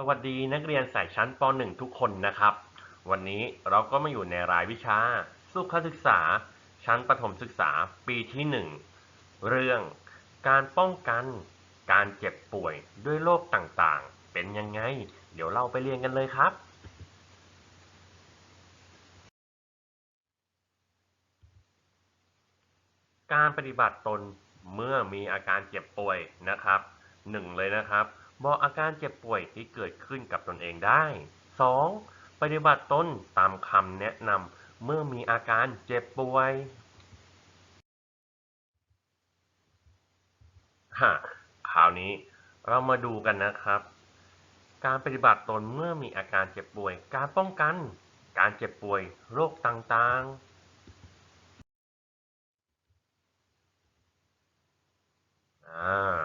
สวัสดีนักเรียนสายชั้นป .1 ทุกคนนะครับ วันนี้เราก็มาอยู่ในรายวิชา สุขศึกษา ชั้นประถมศึกษาปีที่ 1 เรื่องการป้องกันการเจ็บป่วยด้วยโรคต่างๆ เป็นยังไง เดี๋ยวเราไปเรียนกันเลยครับ การปฏิบัติตนเมื่อมีอาการเจ็บป่วยนะครับหนึ่งเลยนะครับ บอกอาการเจ็บป่วยที่เกิดขึ้นกับตนเองได้ 2. ปฏิบัติตนตามคำแนะนำเมื่อมีอาการเจ็บป่วย ฮะคราวนี้เรามาดูกันนะครับ การปฏิบัติตนเมื่อมีอาการเจ็บป่วย การป้องกัน การเจ็บป่วยโรคต่างๆอ่า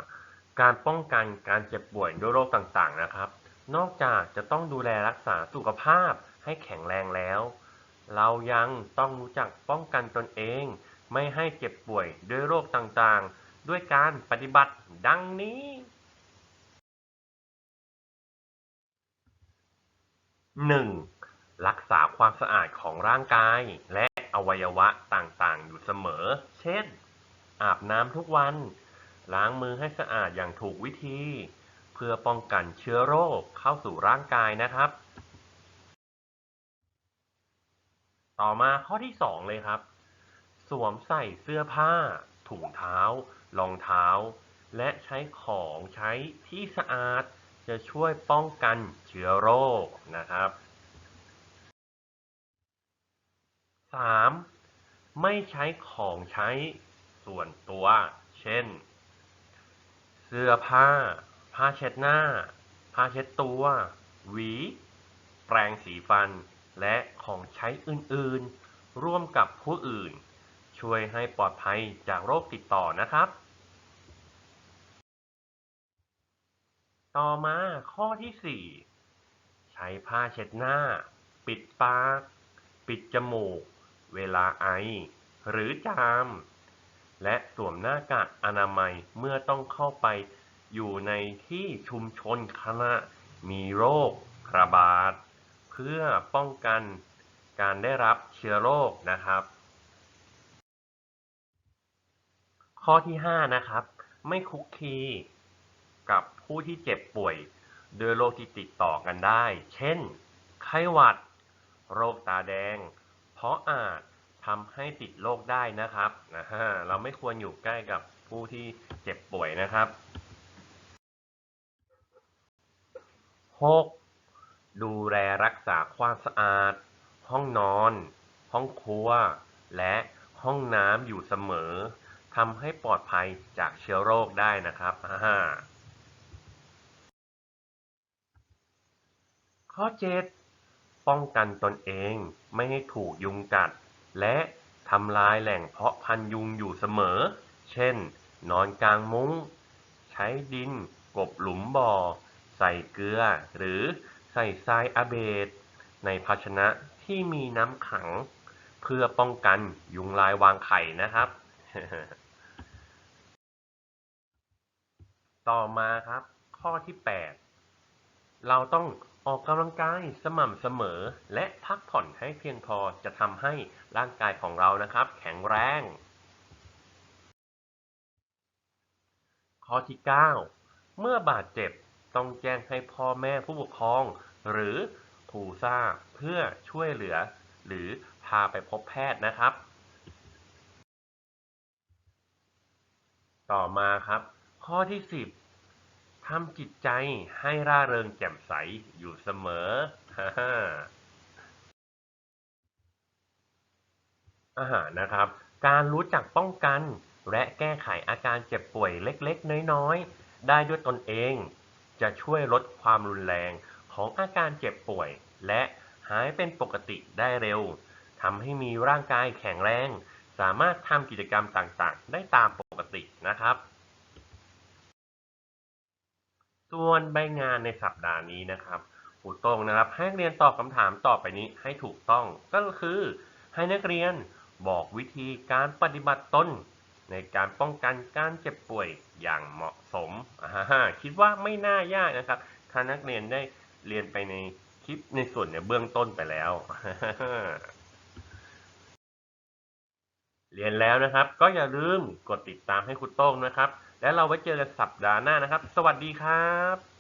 การป้องกันการเจ็บป่วยด้วยโรคต่างๆนะครับ นอกจากจะต้องดูแลรักษาสุขภาพให้แข็งแรงแล้ว เรายังต้องรู้จักป้องกันตนเอง ไม่ให้เจ็บป่วยด้วยโรคต่างๆ ด้วยการปฏิบัติดังนี้ 1. รักษาความสะอาดของร่างกายและอวัยวะต่างๆ อยู่เสมอ เช่น อาบน้ำทุกวัน ล้างมือให้สะอาดอย่างถูกวิธี เพื่อป้องกันเชื้อโรคเข้าสู่ร่างกายนะครับ ต่อมาข้อที่ 2 เลยครับ สวมใส่เสื้อผ้า ถุงเท้า รองเท้า และใช้ของใช้ที่สะอาด จะช่วยป้องกันเชื้อโรคนะครับ 3. ไม่ใช้ของใช้ส่วนตัว เช่น สื้อผ้า ผ้าเช็ดหน้า ผ้าเช็ดตัว หวี แปรงสีฟัน และของใช้อื่นๆ ร่วมกับผู้อื่น ช่วยให้ปลอดภัยจากโรคติดต่อนะครับ ต่อมาข้อที่ 4 ใช้ผ้าเช็ดหน้า ปิดปาก ปิดจมูก เวลาไอ หรือจาม และสวมหน้ากากอนามัยเมื่อต้องเข้าไปอยู่ในที่ชุมชนขณะมีโรคระบาด เพื่อป้องกันการได้รับเชื้อโรคนะครับ ข้อที่ 5 นะครับ ไม่คุกคีกับผู้ที่เจ็บป่วยด้วยโรคที่ติดต่อกันได้ เช่น ไข้หวัด โรคตาแดง เพราะอาจ ทำให้ติดโรคได้นะครับนะฮะเราไม่ควรอยู่ใกล้กับผู้ที่เจ็บป่วยนะครับ 6. ดูแลรักษาความสะอาด ห้องนอน ห้องครัว และห้องน้ำอยู่เสมอทำให้ปลอดภัยจากเชื้อโรคได้นะครับอ่าข้อ 7 ป้องกันตนเองไม่ให้ถูกยุงกัด และทำลายแหล่งเพาะพันยุงอยู่เสมอ เช่น นอนกลางมุ้ง ใช้ดิน กบหลุมบ่อ ใส่เกลือ หรือใส่ทรายอะเบดในภาชนะที่มีน้ำขัง เพื่อป้องกันยุงลายวางไข่นะครับ ต่อมาครับ ข้อที่ 8 เราต้อง ออกกำลังกายสม่ำเสมอ และพักผ่อนให้เพียงพอจะทำให้ร่างกายของเรานะครับ แข็งแรง ข้อที่ 9 เมื่อบาดเจ็บต้องแจ้งให้พ่อแม่ผู้ปกครอง หรือผู้ทราบเพื่อช่วยเหลือ หรือพาไปพบแพทย์นะครับ ต่อมาครับ ข้อที่ 10 ทำจิตใจให้ร่าเริงแจ่มใสอยู่เสมอ อาหารนะครับ การรู้จักป้องกัน และแก้ไขอาการเจ็บป่วยเล็กๆ น้อยๆ ได้ด้วยตนเอง จะช่วยลดความรุนแรงของอาการเจ็บป่วย และหายเป็นปกติได้เร็วทำให้มีร่างกายแข็งแรง สามารถทำกิจกรรมต่างๆ ได้ตามปกตินะครับ ส่วนใบงานในสัปดาห์นี้นะครับครูตรงนะครับ ให้นักเรียนตอบคำถามต่อไปนี้ให้ถูกต้องก็คือ ให้นักเรียนบอกวิธีการปฏิบัติตนในการป้องกันการเจ็บป่วยอย่างเหมาะสมคิดว่าไม่น่ายากนะครับ ถ้านักเรียนได้เรียนไปในคลิปในส่วนเนี่ยเบื้องต้นไปแล้ว เรียนแล้วนะครับ ก็อย่าลืมกดติดตามให้คุณโต้งนะครับ และเราไว้เจอกันสัปดาห์หน้านะครับ สวัสดีครับ